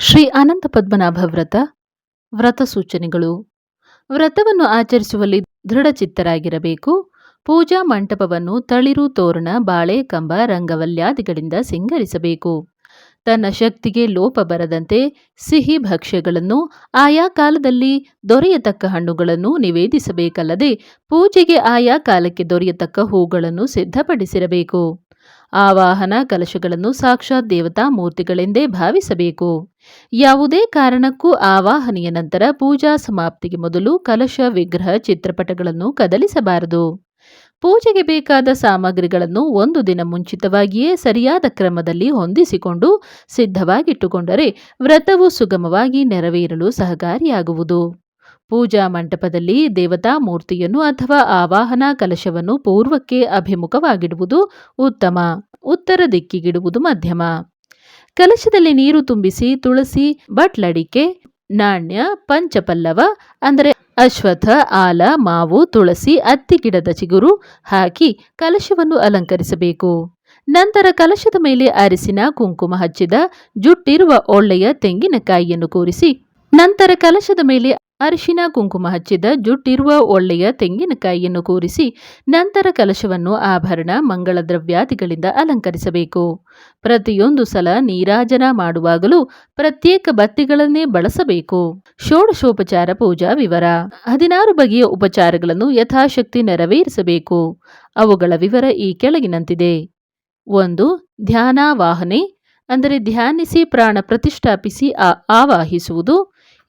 ಶ್ರೀ ಅನಂತ ಪದ್ಮನಾಭ ವ್ರತ ವ್ರತ ಸೂಚನೆಗಳು. ವ್ರತವನ್ನು ಆಚರಿಸುವಲ್ಲಿ ದೃಢಚಿತ್ತರಾಗಿರಬೇಕು ಪೂಜಾ ಮಂಟಪವನ್ನು ತಳಿರು, ತೋರಣ, ಬಾಳೆ, ಕಂಬ, ರಂಗವಲ್ಯಾದಿಗಳಿಂದ ಸಿಂಗರಿಸಬೇಕು. ತನ್ನ ಶಕ್ತಿಗೆ ಲೋಪ ಬರದಂತೆ ಸಿಹಿ ಭಕ್ಷ್ಯಗಳನ್ನು, ಆಯಾ ಕಾಲದಲ್ಲಿ ದೊರೆಯತಕ್ಕ ಹಣ್ಣುಗಳನ್ನು ನಿವೇದಿಸಬೇಕಲ್ಲದೆ ಪೂಜೆಗೆ ಆಯಾ ಕಾಲಕ್ಕೆ ದೊರೆಯತಕ್ಕ ಹೂಗಳನ್ನು ಸಿದ್ಧಪಡಿಸಿರಬೇಕು. ಆವಾಹನ ಕಲಶಗಳನ್ನು ಸಾಕ್ಷಾತ್ ದೇವತಾ ಮೂರ್ತಿಗಳೆಂದೇ ಭಾವಿಸಬೇಕು. ಯಾವುದೇ ಕಾರಣಕ್ಕೂ ಆವಾಹನೆಯ ನಂತರ ಪೂಜಾ ಸಮಾಪ್ತಿಗೆ ಮೊದಲು ಕಲಶ, ವಿಗ್ರಹ, ಚಿತ್ರಪಟಗಳನ್ನು ಕದಲಿಸಬಾರದು. ಪೂಜೆಗೆ ಬೇಕಾದ ಸಾಮಗ್ರಿಗಳನ್ನು ಒಂದು ದಿನ ಮುಂಚಿತವಾಗಿಯೇ ಸರಿಯಾದ ಕ್ರಮದಲ್ಲಿ ಹೊಂದಿಸಿಕೊಂಡು ಸಿದ್ಧವಾಗಿಟ್ಟುಕೊಂಡರೆ ವ್ರತವು ಸುಗಮವಾಗಿ ನೆರವೇರಲು ಸಹಕಾರಿಯಾಗುವುದು. ಪೂಜಾ ಮಂಟಪದಲ್ಲಿ ದೇವತಾ ಮೂರ್ತಿಯನ್ನು ಅಥವಾ ಆವಾಹನ ಕಲಶವನ್ನು ಪೂರ್ವಕ್ಕೆ ಅಭಿಮುಖವಾಗಿಡುವುದು ಉತ್ತಮ. ಉತ್ತರ ದಿಕ್ಕಿಗಿಡುವುದು ಮಧ್ಯಮ. ಕಲಶದಲ್ಲಿ ನೀರು ತುಂಬಿಸಿ ತುಳಸಿ, ಬಟ್ಲಡಿಕೆ, ನಾಣ್ಯ, ಪಂಚಪಲ್ಲವ, ಅಂದರೆ ಅಶ್ವಥ ಆಲ, ಮಾವು, ತುಳಸಿ, ಅತ್ತಿ ಗಿಡದ ಚಿಗುರು ಹಾಕಿ ಕಲಶವನ್ನು ಅಲಂಕರಿಸಬೇಕು. ನಂತರ ಕಲಶದ ಮೇಲೆ ಅರಿಸಿನ ಕುಂಕುಮ ಹಚ್ಚಿದ ಜುಟ್ಟಿರುವ ಒಳ್ಳೆಯ ತೆಂಗಿನಕಾಯಿಯನ್ನು ಕೂರಿಸಿ, ನಂತರ ಕಲಶದ ಮೇಲೆ ಅರಿಶಿನ ಕುಂಕುಮ ಹಚ್ಚಿದ ಜುಟ್ಟಿರುವ ಒಳ್ಳೆಯ ತೆಂಗಿನಕಾಯಿಯನ್ನು ಕೂರಿಸಿ ನಂತರ ಕಲಶವನ್ನು ಆಭರಣ ಮಂಗಳ ದ್ರವ್ಯಾದಿಗಳಿಂದ ಅಲಂಕರಿಸಬೇಕು. ಪ್ರತಿಯೊಂದು ಸಲ ನೀರಾಜನ ಮಾಡುವಾಗಲೂ ಪ್ರತ್ಯೇಕ ಬತ್ತಿಗಳನ್ನೇ ಬಳಸಬೇಕು. ಷೋಡಶೋಪಚಾರ ಪೂಜಾ ವಿವರ. ಹದಿನಾರು ಬಗೆಯ ಉಪಚಾರಗಳನ್ನು ಯಥಾಶಕ್ತಿ ನೆರವೇರಿಸಬೇಕು. ಅವುಗಳ ವಿವರ ಈ ಕೆಳಗಿನಂತಿದೆ. ಒಂದು, ಧ್ಯಾನಾವಾಹನೆ, ಅಂದರೆ ಧ್ಯಾನಿಸಿ ಪ್ರಾಣ ಪ್ರತಿಷ್ಠಾಪಿಸಿ ಆವಾಹಿಸುವುದು.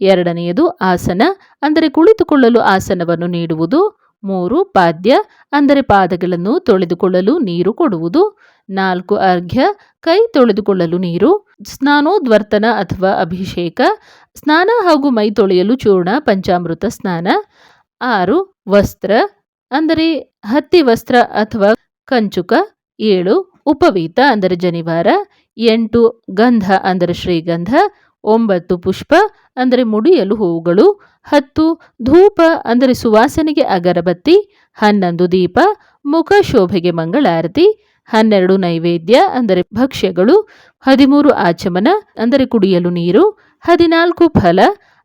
ಎರಡನೆಯದು ಆಸನ, ಅಂದರೆ ಕುಳಿತುಕೊಳ್ಳಲು ಆಸನವನ್ನು ನೀಡುವುದು. ಮೂರು, ಪಾದ್ಯ, ಅಂದರೆ ಪಾದಗಳನ್ನು ತೊಳೆದುಕೊಳ್ಳಲು ನೀರು ಕೊಡುವುದು. ನಾಲ್ಕು, ಅರ್ಘ್ಯ, ಕೈ ತೊಳೆದುಕೊಳ್ಳಲು ನೀರು. ಸ್ನಾನೋದ್ವರ್ತನ ಅಥವಾ ಅಭಿಷೇಕ. ಸ್ನಾನ ಹಾಗೂ ಮೈ ತೊಳೆಯಲು ಚೂರ್ಣ, ಪಂಚಾಮೃತ ಸ್ನಾನ. ಆರು, ವಸ್ತ್ರ, ಅಂದರೆ ಹತ್ತಿ ವಸ್ತ್ರ ಅಥವಾ ಕಂಚುಕ. ಏಳು, ಉಪವೀತ, ಅಂದರೆ ಜನಿವಾರ. ಎಂಟು, ಗಂಧ, ಅಂದರೆ ಶ್ರೀಗಂಧ. ಒಂಬತ್ತು ಪುಷ್ಪ, ಅಂದರೆ ಮುಡಿಯಲು ಹೂವುಗಳು, ಹತ್ತು ಧೂಪ, ಅಂದರೆ ಸುವಾಸನೆಗೆ ಅಗರಬತ್ತಿ ಹನ್ನೊಂದು ದೀಪ, ಮುಖ ಶೋಭೆಗೆ ಮಂಗಳಾರತಿ ಹನ್ನೆರಡು ನೈವೇದ್ಯ, ಅಂದರೆ ಭಕ್ಷ್ಯಗಳು, ಹದಿಮೂರು ಆಚಮನ, ಅಂದರೆ ಕುಡಿಯಲು ನೀರು, ಹದಿನಾಲ್ಕು ಫಲ,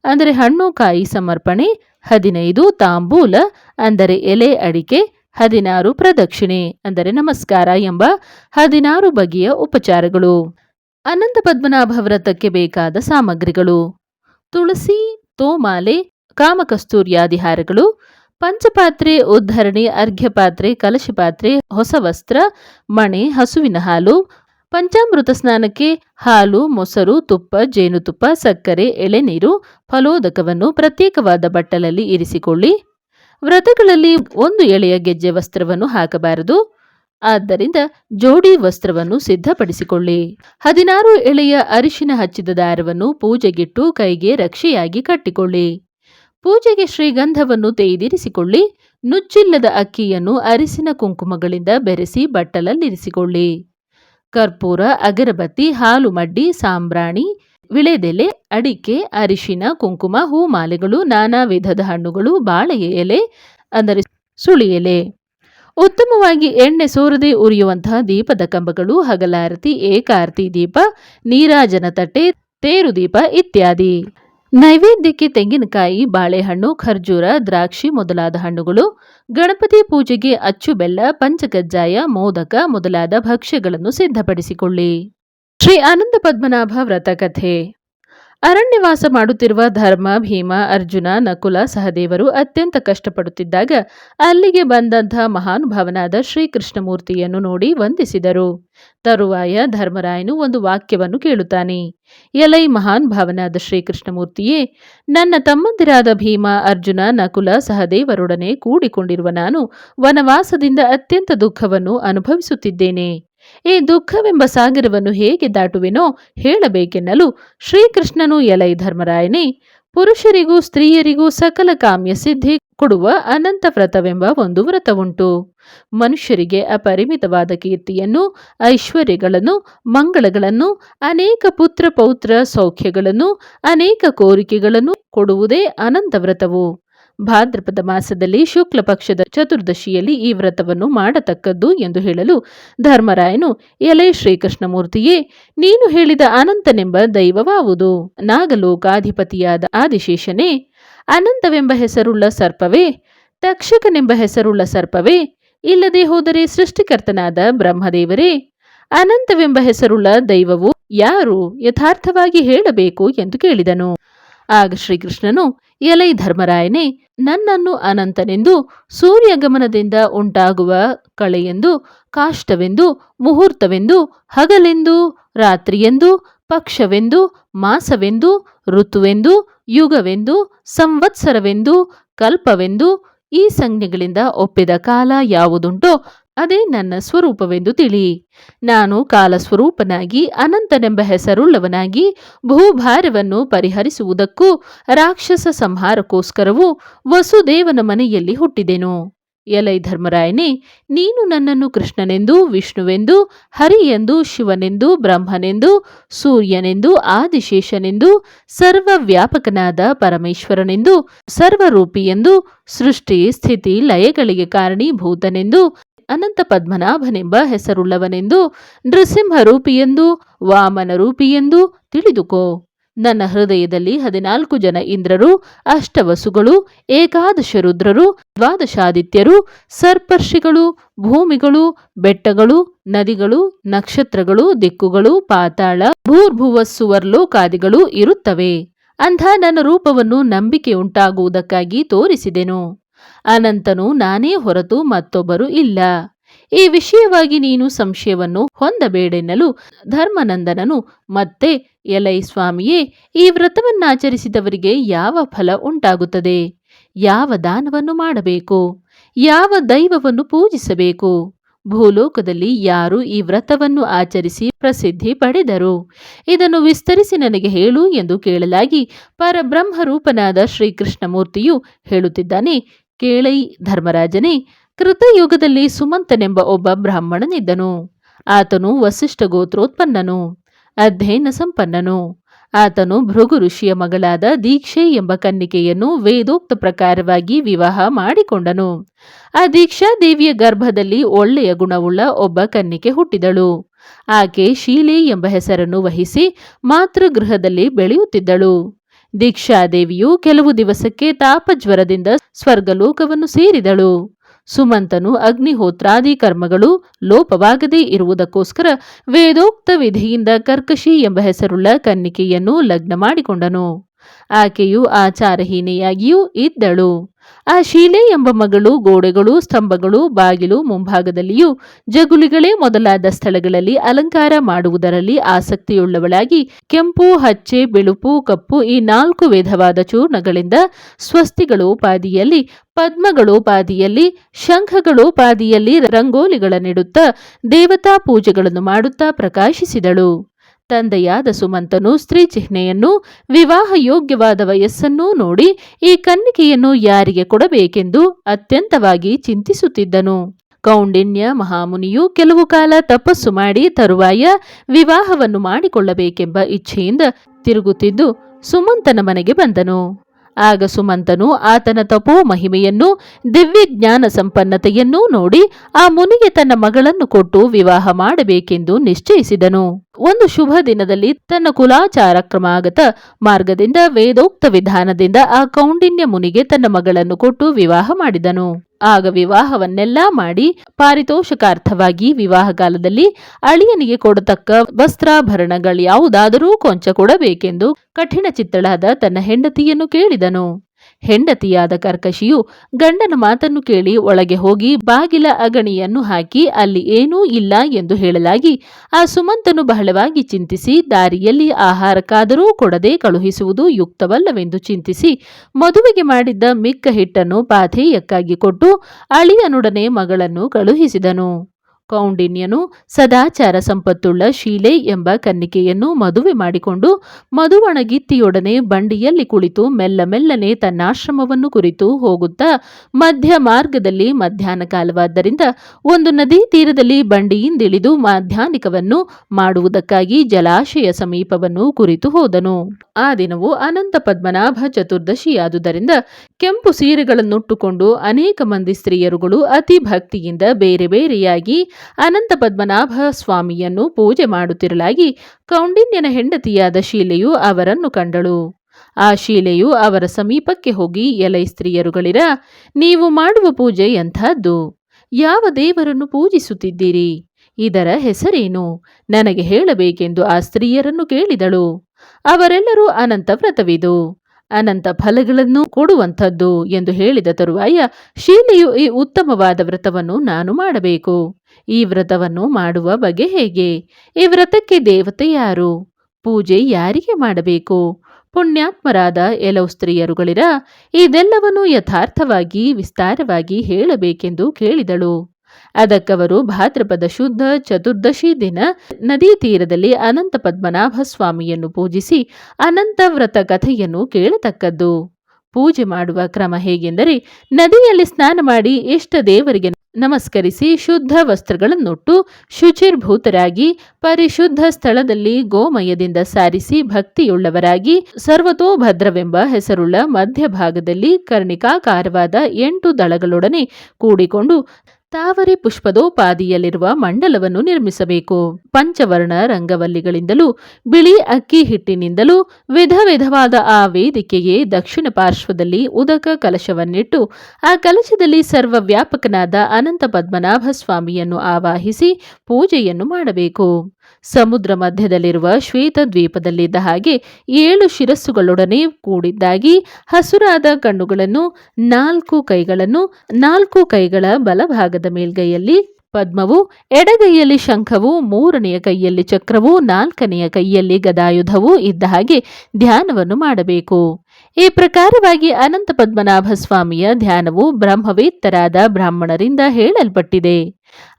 ಅಂದರೆ ಹಣ್ಣು ಕಾಯಿ ಸಮರ್ಪಣೆ, ಹದಿನೈದು ತಾಂಬೂಲ, ಅಂದರೆ ಎಲೆ ಅಡಿಕೆ, ಹದಿನಾರು ಪ್ರದಕ್ಷಿಣೆ, ಅಂದರೆ ನಮಸ್ಕಾರ ಎಂಬ ಹದಿನಾರು ಬಗೆಯ ಉಪಚಾರಗಳು. ಅನಂತ ಪದ್ಮನಾಭ ವ್ರತಕ್ಕೆ ಬೇಕಾದ ಸಾಮಗ್ರಿಗಳು. ತುಳಸಿ, ತೋಮಾಲೆ ಕಾಮಕಸ್ತೂರ್ಯಾದಿ ಹಾರಗಳು ಪಂಚಪಾತ್ರೆ, ಉದ್ಧರಣೆ, ಅರ್ಘ್ಯಪಾತ್ರೆ, ಕಲಶಪಾತ್ರೆ, ಹೊಸ ವಸ್ತ್ರ, ಮಣೆ, ಹಸುವಿನ ಹಾಲು, ಪಂಚಾಮೃತ ಸ್ನಾನಕ್ಕೆ ಹಾಲು, ಮೊಸರು, ತುಪ್ಪ, ಜೇನುತುಪ್ಪ, ಸಕ್ಕರೆ ಎಳೆನೀರು ಫಲೋದಕವನ್ನು ಪ್ರತ್ಯೇಕವಾದ ಬಟ್ಟಲಲ್ಲಿ ಇರಿಸಿಕೊಳ್ಳಿ. ವ್ರತಗಳಲ್ಲಿ ಒಂದು ಎಳೆಯ ಗೆಜ್ಜೆ ವಸ್ತ್ರವನ್ನು ಹಾಕಬಾರದು. ಆದ್ದರಿಂದ ಜೋಡಿ ವಸ್ತ್ರವನ್ನು ಸಿದ್ಧಪಡಿಸಿಕೊಳ್ಳಿ. ಹದಿನಾರು ಎಳೆಯ ಅರಿಶಿನ ಹಚ್ಚಿದ ದಾರವನ್ನು ಪೂಜೆಗಿಟ್ಟು ಕೈಗೆ ರಕ್ಷೆಯಾಗಿ ಕಟ್ಟಿಕೊಳ್ಳಿ. ಪೂಜೆಗೆ ಶ್ರೀಗಂಧವನ್ನು ತೇಯ್ದಿರಿಸಿಕೊಳ್ಳಿ ನುಚ್ಚಿಲ್ಲದ ಅಕ್ಕಿಯನ್ನು ಅರಿಸಿನ ಕುಂಕುಮಗಳಿಂದ ಬೆರೆಸಿ ಬಟ್ಟಲಲ್ಲಿರಿಸಿಕೊಳ್ಳಿ. ಕರ್ಪೂರ, ಅಗರಬತ್ತಿ, ಹಾಲು ಮಡ್ಡಿ, ಸಾಂಬ್ರಾಣಿ, ವಿಳೆದೆಲೆ, ಅಡಿಕೆ, ಅರಿಶಿನ, ಕುಂಕುಮ, ಹೂಮಾಲೆಗಳು, ನಾನಾ ವಿಧದ ಹಣ್ಣುಗಳು, ಬಾಳೆಯ ಎಲೆ, ಅಂದರೆ ಸುಳಿ ಎಲೆ. ಉತ್ತಮವಾಗಿ ಎಣ್ಣೆ ಸೋರದೆ ಉರಿಯುವಂತಹ ದೀಪದ ಕಂಬಗಳು, ಹಗಲಾರತಿ, ಏಕಾರತಿ ದೀಪ, ನೀರಾಜನ ತಟ್ಟೆ ತೇರು ದೀಪ ಇತ್ಯಾದಿ. ನೈವೇದ್ಯಕ್ಕೆ ತೆಂಗಿನಕಾಯಿ, ಬಾಳೆಹಣ್ಣು, ಖರ್ಜೂರ, ದ್ರಾಕ್ಷಿ ಮೊದಲಾದ ಹಣ್ಣುಗಳು, ಗಣಪತಿ ಪೂಜೆಗೆ ಅಚ್ಚು ಬೆಲ್ಲ ಪಂಚಕಜ್ಜಾಯ ಮೋದಕ ಮೊದಲಾದ ಭಕ್ಷ್ಯಗಳನ್ನು ಸಿದ್ಧಪಡಿಸಿಕೊಳ್ಳಿ. ಶ್ರೀ ಆನಂದ ಪದ್ಮನಾಭ ವ್ರತಕಥೆ ಅರಣ್ಯವಾಸ ಮಾಡುತ್ತಿರುವ ಧರ್ಮ, ಭೀಮ, ಅರ್ಜುನ, ನಕುಲ ಸಹದೇವರು ಅತ್ಯಂತ ಕಷ್ಟಪಡುತ್ತಿದ್ದಾಗ ಅಲ್ಲಿಗೆ ಬಂದಂಥ ಮಹಾನುಭಾವನಾದ ಶ್ರೀಕೃಷ್ಣಮೂರ್ತಿಯನ್ನು ನೋಡಿ ವಂದಿಸಿದರು. ತರುವಾಯ ಧರ್ಮರಾಯನು ಒಂದು ವಾಕ್ಯವನ್ನು ಕೇಳುತ್ತಾನೆ. ಎಲೈ ಮಹಾನ್ ಭಾವನಾದ ಶ್ರೀಕೃಷ್ಣಮೂರ್ತಿಯೇ, ನನ್ನ ತಮ್ಮಂದಿರಾದ ಭೀಮ, ಅರ್ಜುನ, ನಕುಲ ಸಹದೇವರೊಡನೆ ಕೂಡಿಕೊಂಡಿರುವ ನಾನು ವನವಾಸದಿಂದ ಅತ್ಯಂತ ದುಃಖವನ್ನು ಅನುಭವಿಸುತ್ತಿದ್ದೇನೆ. ಈ ದುಃಖವೆಂಬ ಸಾಗರವನ್ನು ಹೇಗೆ ದಾಟುವೆನೋ ಹೇಳಬೇಕೆನ್ನಲು ಶ್ರೀಕೃಷ್ಣನು ಎಲೈ ಧರ್ಮರಾಯನೇ, ಪುರುಷರಿಗೂ ಸ್ತ್ರೀಯರಿಗೂ ಸಕಲ ಕಾಮ್ಯ ಸಿದ್ಧಿ ಕೊಡುವ ಅನಂತ ವ್ರತವೆಂಬ ಒಂದು ವ್ರತವುಂಟು. ಮನುಷ್ಯರಿಗೆ ಅಪರಿಮಿತವಾದ ಕೀರ್ತಿಯನ್ನು, ಐಶ್ವರ್ಯಗಳನ್ನು, ಮಂಗಳಗಳನ್ನು, ಅನೇಕ ಪುತ್ರ ಪೌತ್ರ ಸೌಖ್ಯಗಳನ್ನು, ಅನೇಕ ಕೋರಿಕೆಗಳನ್ನು ಕೊಡುವುದೇ ಅನಂತ ವ್ರತವು. ಭಾದ್ರಪದ ಮಾಸದಲ್ಲಿ ಶುಕ್ಲ ಪಕ್ಷದ ಚತುರ್ದಶಿಯಲ್ಲಿ ಈ ವ್ರತವನ್ನು ಮಾಡತಕ್ಕದ್ದು ಎಂದು ಹೇಳಲು ಧರ್ಮರಾಯನು, ಎಲೈ ಶ್ರೀಕೃಷ್ಣಮೂರ್ತಿಯೇ, ನೀನು ಹೇಳಿದ ಅನಂತನೆಂಬ ದೈವವಾವುದು. ನಾಗಲೋಕಾಧಿಪತಿಯಾದ ಆದಿಶೇಷನೇ, ಅನಂತವೆಂಬ ಹೆಸರುಳ್ಳ ಸರ್ಪವೇ, ತಕ್ಷಕನೆಂಬ ಹೆಸರುಳ್ಳ ಸರ್ಪವೇ, ಇಲ್ಲದೆ ಹೋದರೆ ಸೃಷ್ಟಿಕರ್ತನಾದ ಬ್ರಹ್ಮದೇವರೇ, ಅನಂತವೆಂಬ ಹೆಸರುಳ್ಳ ದೈವವು ಯಾರು? ಯಥಾರ್ಥವಾಗಿ ಹೇಳಬೇಕು ಎಂದು ಕೇಳಿದನು. ಆಗ ಶ್ರೀಕೃಷ್ಣನು, ಎಲೈ ಧರ್ಮರಾಯನೇ, ನನ್ನನ್ನು ಅನಂತನೆಂದು ಸೂರ್ಯಗಮನದಿಂದ ಉಂಟಾಗುವ ಕಳೆಯೆಂದು, ಕಾಷ್ಟವೆಂದು, ಮುಹೂರ್ತವೆಂದು, ಹಗಲೆಂದು, ರಾತ್ರಿಯೆಂದು, ಪಕ್ಷವೆಂದು, ಮಾಸವೆಂದು, ಋತುವೆಂದು, ಯುಗವೆಂದು, ಸಂವತ್ಸರವೆಂದು, ಕಲ್ಪವೆಂದು ಈ ಸಂಜ್ಞೆಗಳಿಂದ ಒಪ್ಪಿದ ಕಾಲ ಯಾವುದುಂಟೋ ಅದೇ ನನ್ನ ಸ್ವರೂಪವೆಂದು ತಿಳಿ. ನಾನು ಕಾಲಸ್ವರೂಪನಾಗಿ, ಅನಂತನೆಂಬ ಹೆಸರುಳ್ಳವನಾಗಿ ಭೂಭಾರವನ್ನು ಪರಿಹರಿಸುವುದಕ್ಕೂ, ರಾಕ್ಷಸ ಸಂಹಾರಕ್ಕೋಸ್ಕರವೂ ವಸುದೇವನ ಮನೆಯಲ್ಲಿ ಹುಟ್ಟಿದೆನು. ಎಲೈ ಧರ್ಮರಾಯನೇ, ನೀನು ನನ್ನನ್ನು ಕೃಷ್ಣನೆಂದು, ವಿಷ್ಣುವೆಂದು, ಹರಿಯೆಂದು, ಶಿವನೆಂದು, ಬ್ರಹ್ಮನೆಂದು, ಸೂರ್ಯನೆಂದು, ಆದಿಶೇಷನೆಂದು, ಸರ್ವವ್ಯಾಪಕನಾದ ಪರಮೇಶ್ವರನೆಂದು, ಸರ್ವರೂಪಿಯೆಂದು, ಸೃಷ್ಟಿ ಸ್ಥಿತಿ ಲಯಗಳಿಗೆ ಕಾರಣೀಭೂತನೆಂದು ಅನಂತ ಪದ್ಮನಾಭನೆಂಬ ಹೆಸರುಳ್ಳವನೆಂದು ನೃಸಿಂಹ ರೂಪಿಯೆಂದು, ವಾಮನ ರೂಪಿಯೆಂದು ತಿಳಿದುಕೋ. ನನ್ನ ಹೃದಯದಲ್ಲಿ ಹದಿನಾಲ್ಕು ಜನ ಇಂದ್ರರು, ಅಷ್ಟವಸುಗಳು, ಏಕಾದಶ ರುದ್ರರು, ದ್ವಾದಶಾದಿತ್ಯರು, ಸರ್ಪರ್ಷಿಗಳು, ಭೂಮಿಗಳು, ಬೆಟ್ಟಗಳು, ನದಿಗಳು, ನಕ್ಷತ್ರಗಳು, ದಿಕ್ಕುಗಳು, ಪಾತಾಳ, ಭೂರ್ಭುವಸ್ಸುವರ್ಲೋಕಾದಿಗಳು ಇರುತ್ತವೆ. ಅಂಥ ನನ್ನ ರೂಪವನ್ನು ನಂಬಿಕೆ ಉಂಟಾಗುವುದಕ್ಕಾಗಿ ತೋರಿಸಿದೆನು. ಅನಂತನು ನಾನೇ ಹೊರತು ಮತ್ತೊಬ್ಬರು ಇಲ್ಲ. ಈ ವಿಷಯವಾಗಿ ನೀನು ಸಂಶಯವನ್ನು ಹೊಂದಬೇಡೆನ್ನಲು ಧರ್ಮನಂದನನು, ಮತ್ತೆ ಎಲೈ ಸ್ವಾಮಿಯೇ, ಈ ವ್ರತವನ್ನಾಚರಿಸಿದವರಿಗೆ ಯಾವ ಫಲ ಉಂಟಾಗುತ್ತದೆ? ಯಾವ ದಾನವನ್ನು ಮಾಡಬೇಕು? ಯಾವ ದೈವವನ್ನು ಪೂಜಿಸಬೇಕು? ಭೂಲೋಕದಲ್ಲಿ ಯಾರು ಈ ವ್ರತವನ್ನು ಆಚರಿಸಿ ಪ್ರಸಿದ್ಧಿ ಪಡೆದರು? ಇದನ್ನು ವಿಸ್ತರಿಸಿ ನನಗೆ ಹೇಳು ಎಂದು ಕೇಳಲಾಗಿ ಪರಬ್ರಹ್ಮರೂಪನಾದ ಶ್ರೀಕೃಷ್ಣಮೂರ್ತಿಯು ಹೇಳುತ್ತಿದ್ದಾನೆ ಕೇಳೈ ಧರ್ಮರಾಜನೇ ಕೃತಯುಗದಲ್ಲಿ ಸುಮಂತನೆಂಬ ಒಬ್ಬ ಬ್ರಾಹ್ಮಣನಿದ್ದನು. ಆತನು ವಸಿಷ್ಠ ಗೋತ್ರೋತ್ಪನ್ನನು, ಅಧ್ಯಯನ ಸಂಪನ್ನನು. ಆತನು ಭೃಗು ಋಷಿಯ ಮಗಳಾದ ದೀಕ್ಷೆ ಎಂಬ ಕನ್ನಿಕೆಯನ್ನು ವೇದೋಕ್ತ ಪ್ರಕಾರವಾಗಿ ವಿವಾಹ ಮಾಡಿಕೊಂಡನು. ಆ ದೀಕ್ಷಾದೇವಿಯ ಗರ್ಭದಲ್ಲಿ ಒಳ್ಳೆಯ ಗುಣವುಳ್ಳ ಒಬ್ಬ ಕನ್ನಿಕೆ ಹುಟ್ಟಿದಳು. ಆಕೆ ಶೀಲೆ ಎಂಬ ಹೆಸರನ್ನು ವಹಿಸಿ ಮಾತೃಗೃಹದಲ್ಲಿ ಬೆಳೆಯುತ್ತಿದ್ದಳು. ದೀಕ್ಷಾದೇವಿಯು ಕೆಲವು ದಿವಸಕ್ಕೆ ತಾಪಜ್ವರದಿಂದ ಸ್ವರ್ಗಲೋಕವನ್ನು ಸೇರಿದಳು. ಸುಮಂತನು ಅಗ್ನಿಹೋತ್ರಾದಿ ಕರ್ಮಗಳು ಲೋಪವಾಗದೇ ಇರುವುದಕ್ಕೋಸ್ಕರ ವೇದೋಕ್ತ ವಿಧಿಯಿಂದ ಕರ್ಕಶಿ ಎಂಬ ಹೆಸರುಳ್ಳ ಕನ್ನಿಕೆಯನ್ನು ಲಗ್ನ ಮಾಡಿಕೊಂಡನು. ಆಕೆಯು ಆಚಾರಹೀನೆಯಾಗಿಯೂ ಇದ್ದಳು. ಆ ಶೀಲೆ ಎಂಬ ಮಗಳು, ಗೋಡೆಗಳು, ಸ್ತಂಭಗಳು, ಬಾಗಿಲು ಮುಂಭಾಗದಲ್ಲಿಯೂ ಜಗುಲಿಗಳೇ ಮೊದಲಾದ ಸ್ಥಳಗಳಲ್ಲಿ ಅಲಂಕಾರ ಮಾಡುವುದರಲ್ಲಿ ಆಸಕ್ತಿಯುಳ್ಳವಳಾಗಿ ಕೆಂಪು, ಹಚ್ಚೆ, ಬಿಳುಪು, ಕಪ್ಪು ಈ ನಾಲ್ಕು ವಿಧವಾದ ಚೂರ್ಣಗಳಿಂದ ಸ್ವಸ್ತಿಗಳು ಪಾದಿಯಲ್ಲಿ ಪದ್ಮಗಳು ಪಾದಿಯಲ್ಲಿ ಶಂಖಗಳು ಪಾದಿಯಲ್ಲಿ ರಂಗೋಲಿಗಳನ್ನಿಡುತ್ತಾ ದೇವತಾ ಪೂಜೆಗಳನ್ನು ಮಾಡುತ್ತಾ ಪ್ರಕಾಶಿಸಿದಳು. ತಂದೆಯಾದ ಸುಮಂತನು ಸ್ತ್ರೀ ಚಿಹ್ನೆಯನ್ನು, ವಿವಾಹ ಯೋಗ್ಯವಾದ ವಯಸ್ಸನ್ನೂ ನೋಡಿ ಈ ಕನ್ನಿಕೆಯನ್ನು ಯಾರಿಗೆ ಕೊಡಬೇಕೆಂದು ಅತ್ಯಂತವಾಗಿ ಚಿಂತಿಸುತ್ತಿದ್ದನು. ಕೌಂಡಿನ್ಯ ಮಹಾಮುನಿಯು ಕೆಲವು ಕಾಲ ತಪಸ್ಸು ಮಾಡಿ ತರುವಾಯ ವಿವಾಹವನ್ನು ಮಾಡಿಕೊಳ್ಳಬೇಕೆಂಬ ಇಚ್ಛೆಯಿಂದ ತಿರುಗುತ್ತಿದ್ದು ಸುಮಂತನ ಮನೆಗೆ ಬಂದನು. ಆಗ ಸುಮಂತನು ಆತನ ತಪೋ ಮಹಿಮೆಯನ್ನು ದಿವ್ಯ ಜ್ಞಾನ ಸಂಪನ್ನತೆಯನ್ನೂ ನೋಡಿ ಆ ಮುನಿಗೆ ತನ್ನ ಮಗಳನ್ನು ಕೊಟ್ಟು ವಿವಾಹ ಮಾಡಬೇಕೆಂದು ನಿಶ್ಚಯಿಸಿದನು. ಒಂದು ಶುಭ ದಿನದಲ್ಲಿ ತನ್ನ ಕುಲಾಚಾರ ಕ್ರಮಾಗತ ಮಾರ್ಗದಿಂದ ವೇದೋಕ್ತ ವಿಧಾನದಿಂದ ಆ ಕೌಂಡಿನ್ಯ ಮುನಿಗೆ ತನ್ನ ಮಗಳನ್ನು ಕೊಟ್ಟು ವಿವಾಹ ಮಾಡಿದನು. ಆಗ ವಿವಾಹವನ್ನೆಲ್ಲಾ ಮಾಡಿ ಪಾರಿತೋಷಕಾರ್ಥವಾಗಿ ವಿವಾಹ ಕಾಲದಲ್ಲಿ ಅಳಿಯನಿಗೆ ಕೊಡತಕ್ಕ ವಸ್ತ್ರಾಭರಣಗಳು ಯಾವುದಾದರೂ ಕೊಂಚ ಕೊಡಬೇಕೆಂದು ಕಠಿಣ ಚಿತ್ತಳಾದ ತನ್ನ ಹೆಂಡತಿಯನ್ನು ಕೇಳಿದನು. ಹೆಂಡತಿಯಾದ ಕರ್ಕಶಿಯು ಗಂಡನ ಮಾತನ್ನು ಕೇಳಿ ಒಳಗೆ ಹೋಗಿ ಬಾಗಿಲ ಅಗಣಿಯನ್ನು ಹಾಕಿ ಅಲ್ಲಿ ಏನೂ ಇಲ್ಲ ಎಂದು ಹೇಳಲಾಗಿ ಆ ಸುಮಂತನು ಬಹಳವಾಗಿ ಚಿಂತಿಸಿ ದಾರಿಯಲ್ಲಿ ಆಹಾರಕ್ಕಾದರೂ ಕೊಡದೆ ಕಳುಹಿಸುವುದು ಯುಕ್ತವಲ್ಲವೆಂದು ಚಿಂತಿಸಿ ಮದುವೆಗೆ ಮಾಡಿದ್ದ ಮಿಕ್ಕ ಹಿಟ್ಟನ್ನು ಪಾಥೇಯಕ್ಕಾಗಿ ಕೊಟ್ಟು ಅಳಿಯನೊಡನೆ ಮಗಳನ್ನು ಕಳುಹಿಸಿದನು. ಕೌಂಡಿನ್ಯನು ಸದಾಚಾರ ಸಂಪತ್ತುಳ್ಳ ಶೀಲೆ ಎಂಬ ಕನ್ನಿಕೆಯನ್ನು ಮದುವೆ ಮಾಡಿಕೊಂಡು ಮಧುವಣಗಿತ್ತಿಯೊಡನೆ ಬಂಡಿಯಲ್ಲಿ ಕುಳಿತು ಮೆಲ್ಲ ಮೆಲ್ಲನೆ ತನ್ನಾಶ್ರಮವನ್ನು ಕುರಿತು ಹೋಗುತ್ತಾ ಮಧ್ಯ ಮಾರ್ಗದಲ್ಲಿ ಮಧ್ಯಾಹ್ನ ಕಾಲವಾದ್ದರಿಂದ ಒಂದು ನದಿ ತೀರದಲ್ಲಿ ಬಂಡಿಯಿಂದಿಳಿದು ಮಾಧ್ಯಾಹ್ನಿಕವನ್ನು ಮಾಡುವುದಕ್ಕಾಗಿ ಜಲಾಶಯ ಸಮೀಪವನ್ನು ಕುರಿತು ಹೋದನು. ಆ ದಿನವು ಅನಂತ ಪದ್ಮನಾಭ ಚತುರ್ದಶಿಯಾದುದರಿಂದ ಕೆಂಪು ಸೀರೆಗಳನ್ನುಟ್ಟುಕೊಂಡು ಅನೇಕ ಮಂದಿ ಸ್ತ್ರೀಯರುಗಳು ಅತಿ ಭಕ್ತಿಯಿಂದ ಬೇರೆ ಬೇರೆಯಾಗಿ ಅನಂತ ಪದ್ಮನಾಭ ಸ್ವಾಮಿಯನ್ನು ಪೂಜೆ ಮಾಡುತ್ತಿರಲಾಗಿ ಕೌಂಡಿನ್ಯನ ಹೆಂಡತಿಯಾದ ಶೀಲೆಯು ಅವರನ್ನು ಕಂಡಳು. ಆ ಶೀಲೆಯು ಅವರ ಸಮೀಪಕ್ಕೆ ಹೋಗಿ, ಎಲೈ ಸ್ತ್ರೀಯರುಗಳಿರ, ನೀವು ಮಾಡುವ ಪೂಜೆ ಎಂಥದ್ದು? ಯಾವ ದೇವರನ್ನು ಪೂಜಿಸುತ್ತಿದ್ದೀರಿ? ಇದರ ಹೆಸರೇನು? ನನಗೆ ಹೇಳಬೇಕೆಂದು ಆ ಸ್ತ್ರೀಯರನ್ನು ಕೇಳಿದಳು. ಅವರೆಲ್ಲರೂ ಅನಂತ ವ್ರತವಿದು ಅನಂತ ಫಲಗಳನ್ನು ಕೊಡುವಂಥದ್ದು ಎಂದು ಹೇಳಿದ ತರುವಾಯ ಶೀಲೆಯು ಈ ಉತ್ತಮವಾದ ವ್ರತವನ್ನು ನಾನು ಮಾಡಬೇಕು. ಈ ವ್ರತವನ್ನು ಮಾಡುವ ಬಗೆ ಹೇಗೆ? ಈ ವ್ರತಕ್ಕೆ ದೇವತೆ ಯಾರು? ಪೂಜೆ ಯಾರಿಗೆ ಮಾಡಬೇಕು? ಪುಣ್ಯಾತ್ಮರಾದ ಎಲವು ಸ್ತ್ರೀಯರುಗಳಿರ? ಇದೆಲ್ಲವನ್ನು ಯಥಾರ್ಥವಾಗಿ ವಿಸ್ತಾರವಾಗಿ ಹೇಳಬೇಕೆಂದು ಕೇಳಿದಳು. ಅದಕ್ಕವರು ಭಾದ್ರಪದ ಶುದ್ಧ ಚತುರ್ದಶಿ ದಿನ ನದಿ ತೀರದಲ್ಲಿ ಅನಂತ ಪದ್ಮನಾಭ ಸ್ವಾಮಿಯನ್ನು ಪೂಜಿಸಿ ಅನಂತ ವ್ರತ ಕಥೆಯನ್ನು ಕೇಳತಕ್ಕದ್ದು. ಪೂಜೆ ಮಾಡುವ ಕ್ರಮ ಹೇಗೆಂದರೆ ನದಿಯಲ್ಲಿ ಸ್ನಾನ ಮಾಡಿ ಇಷ್ಟ ದೇವರಿಗೆ ನಮಸ್ಕರಿಸಿ ಶುದ್ಧ ವಸ್ತ್ರಗಳನ್ನುಟ್ಟು ಶುಚಿರ್ಭೂತರಾಗಿ ಪರಿಶುದ್ಧ ಸ್ಥಳದಲ್ಲಿ ಗೋಮಯದಿಂದ ಸಾರಿಸಿ ಭಕ್ತಿಯುಳ್ಳವರಾಗಿ ಸರ್ವತೋಭದ್ರವೆಂಬ ಹೆಸರುಳ್ಳ ಮಧ್ಯಭಾಗದಲ್ಲಿ ಕರ್ಣಿಕಾಕಾರವಾದ ಎಂಟು ದಳಗಳೊಡನೆ ಕೂಡಿಕೊಂಡು ತಾವರೆ ಪುಷ್ಪದೋಪಾದಿಯಲ್ಲಿರುವ ಮಂಡಲವನ್ನು ನಿರ್ಮಿಸಬೇಕು. ಪಂಚವರ್ಣ ರಂಗವಲ್ಲಿಗಳಿಂದಲೂ, ಬಿಳಿ ಅಕ್ಕಿ ಹಿಟ್ಟಿನಿಂದಲೂ, ವಿಧ ವಿಧವಾದ ಆ ವೇದಿಕೆಗೆ ದಕ್ಷಿಣ ಪಾರ್ಶ್ವದಲ್ಲಿ ಉದಕ ಕಲಶವನ್ನಿಟ್ಟು, ಆ ಕಲಶದಲ್ಲಿ ಸರ್ವವ್ಯಾಪಕನಾದ ಅನಂತ ಪದ್ಮನಾಭ ಸ್ವಾಮಿಯನ್ನು ಆವಾಹಿಸಿ ಪೂಜೆಯನ್ನು ಮಾಡಬೇಕು. ಸಮುದ್ರ ಮಧ್ಯದಲ್ಲಿರುವ ಶ್ವೇತ ದ್ವೀಪದಲ್ಲಿದ್ದ ಹಾಗೆ ಏಳು ಶಿರಸ್ಸುಗಳೊಡನೆ ಕೂಡಿದ್ದಾಗಿ ಹಸುರಾದ ಕಣ್ಣುಗಳನ್ನು ನಾಲ್ಕು ಕೈಗಳನ್ನು ನಾಲ್ಕು ಕೈಗಳ ಬಲಭಾಗದ ಮೇಲ್ಗೈಯಲ್ಲಿ ಪದ್ಮವು, ಎಡಗೈಯಲ್ಲಿ ಶಂಖವು, ಮೂರನೆಯ ಕೈಯಲ್ಲಿ ಚಕ್ರವು, ನಾಲ್ಕನೆಯ ಕೈಯಲ್ಲಿ ಗದಾಯುಧವು ಇದ್ದ ಹಾಗೆ ಧ್ಯಾನವನ್ನು ಮಾಡಬೇಕು. ಈ ಪ್ರಕಾರವಾಗಿ ಅನಂತ ಪದ್ಮನಾಭ ಸ್ವಾಮಿಯ ಧ್ಯಾನವು ಬ್ರಹ್ಮವೇತ್ತರಾದ ಬ್ರಾಹ್ಮಣರಿಂದ ಹೇಳಲ್ಪಟ್ಟಿದೆ.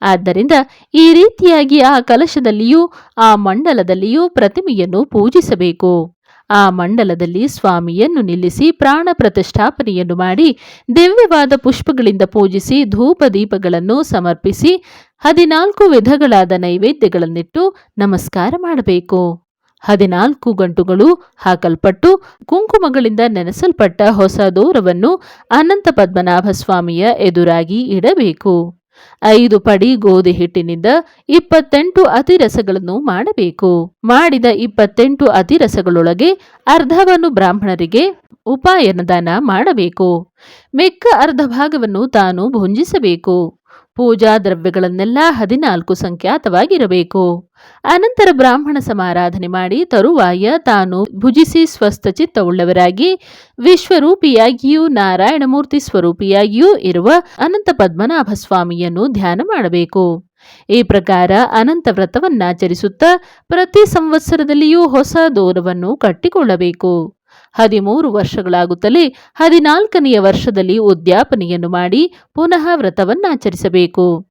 ಆದ್ದರಿಂದ ಈ ರೀತಿಯಾಗಿ ಆ ಕಲಶದಲ್ಲಿಯೂ, ಆ ಮಂಡಲದಲ್ಲಿಯೂ ಪ್ರತಿಮೆಯನ್ನು ಪೂಜಿಸಬೇಕು. ಆ ಮಂಡಲದಲ್ಲಿ ಸ್ವಾಮಿಯನ್ನು ನಿಲ್ಲಿಸಿ ಪ್ರಾಣ ಪ್ರತಿಷ್ಠಾಪನೆಯನ್ನು ಮಾಡಿ ದಿವ್ಯವಾದ ಪುಷ್ಪಗಳಿಂದ ಪೂಜಿಸಿ ಧೂಪ ದೀಪಗಳನ್ನು ಸಮರ್ಪಿಸಿ ಹದಿನಾಲ್ಕು ವಿಧಗಳಾದ ನೈವೇದ್ಯಗಳನ್ನಿಟ್ಟು ನಮಸ್ಕಾರ ಮಾಡಬೇಕು. ಹದಿನಾಲ್ಕು ಗಂಟುಗಳು ಹಾಕಲ್ಪಟ್ಟು ಕುಂಕುಮಗಳಿಂದ ನೆನೆಸಲ್ಪಟ್ಟ ಹೊಸ ದೂರವನ್ನು ಅನಂತ ಪದ್ಮನಾಭ ಸ್ವಾಮಿಯ ಎದುರಾಗಿ ಇಡಬೇಕು. ಐದು ಪಡಿ ಗೋಧಿ ಹಿಟ್ಟಿನಿಂದ ಇಪ್ಪತ್ತೆಂಟು ಅತಿರಸಗಳನ್ನು ಮಾಡಬೇಕು. ಮಾಡಿದ ಇಪ್ಪತ್ತೆಂಟು ಅತಿರಸಗಳೊಳಗೆ ಅರ್ಧವನ್ನು ಬ್ರಾಹ್ಮಣರಿಗೆ ಉಪಾಯನದಾನ ಮಾಡಬೇಕು. ಮೆಕ್ಕ ಅರ್ಧ ಭಾಗವನ್ನು ತಾನು ಭುಂಜಿಸಬೇಕು. ಪೂಜಾ ದ್ರವ್ಯಗಳನ್ನೆಲ್ಲ ಹದಿನಾಲ್ಕು ಸಂಖ್ಯಾತವಾಗಿರಬೇಕು. ಅನಂತರ ಬ್ರಾಹ್ಮಣ ಸಮಾರಾಧನೆ ಮಾಡಿ ತರುವಾಯ ತಾನು ಭುಜಿಸಿ ಸ್ವಸ್ಥ ಚಿತ್ತವುಳ್ಳವರಾಗಿ, ವಿಶ್ವರೂಪಿಯಾಗಿಯೂ, ನಾರಾಯಣಮೂರ್ತಿ ಸ್ವರೂಪಿಯಾಗಿಯೂ ಇರುವ ಅನಂತ ಪದ್ಮನಾಭ ಸ್ವಾಮಿಯನ್ನು ಧ್ಯಾನ ಮಾಡಬೇಕು. ಈ ಪ್ರಕಾರ ಅನಂತ ವ್ರತವನ್ನಾಚರಿಸುತ್ತಾ ಪ್ರತಿ ಸಂವತ್ಸರದಲ್ಲಿಯೂ ಹೊಸ ದೂರವನ್ನು ಕಟ್ಟಿಕೊಳ್ಳಬೇಕು. ಹದಿಮೂರು ವರ್ಷಗಳಾಗುತ್ತಲೇ ಹದಿನಾಲ್ಕನೆಯ ವರ್ಷದಲ್ಲಿ ಉದ್ಯಾಪನೆಯನ್ನು ಮಾಡಿ ಪುನಃ ವ್ರತವನ್ನಾಚರಿಸಬೇಕು.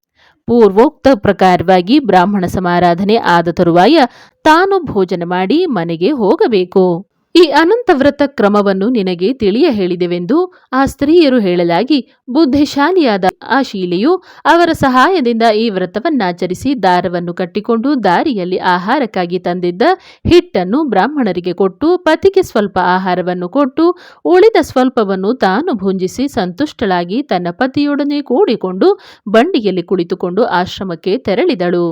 ಪೂರ್ವೋಕ್ತ ಪ್ರಕಾರವಾಗಿ ಬ್ರಾಹ್ಮಣ ಸಮಾರಾಧನೆ ಆದ ತರುವಾಯ ತಾನು ಭೋಜನ ಮಾಡಿ ಮನೆಗೆ ಹೋಗಬೇಕು. ಈ ಅನಂತ ವ್ರತ ಕ್ರಮವನ್ನು ನಿನಗೆ ತಿಳಿಯ ಹೇಳಿದೆವೆಂದು ಆ ಸ್ತ್ರೀಯರು ಹೇಳಲಾಗಿ ಬುದ್ಧಿಶಾಲಿಯಾದ ಆ ಶೀಲೆಯು ಅವರ ಸಹಾಯದಿಂದ ಈ ವ್ರತವನ್ನಾಚರಿಸಿ ದಾರವನ್ನು ಕಟ್ಟಿಕೊಂಡು ದಾರಿಯಲ್ಲಿ ಆಹಾರಕ್ಕಾಗಿ ತಂದಿದ್ದ ಹಿಟ್ಟನ್ನು ಬ್ರಾಹ್ಮಣರಿಗೆ ಕೊಟ್ಟು ಪತಿಗೆ ಸ್ವಲ್ಪ ಆಹಾರವನ್ನು ಕೊಟ್ಟು ಉಳಿದ ಸ್ವಲ್ಪವನ್ನು ತಾನು ಭುಂಜಿಸಿ ಸಂತುಷ್ಟಳಾಗಿ ತನ್ನ ಪತಿಯೊಡನೆ ಕೂಡಿಕೊಂಡು ಬಂಡಿಯಲ್ಲಿ ಕುಳಿತುಕೊಂಡು ಆಶ್ರಮಕ್ಕೆ ತೆರಳಿದಳು.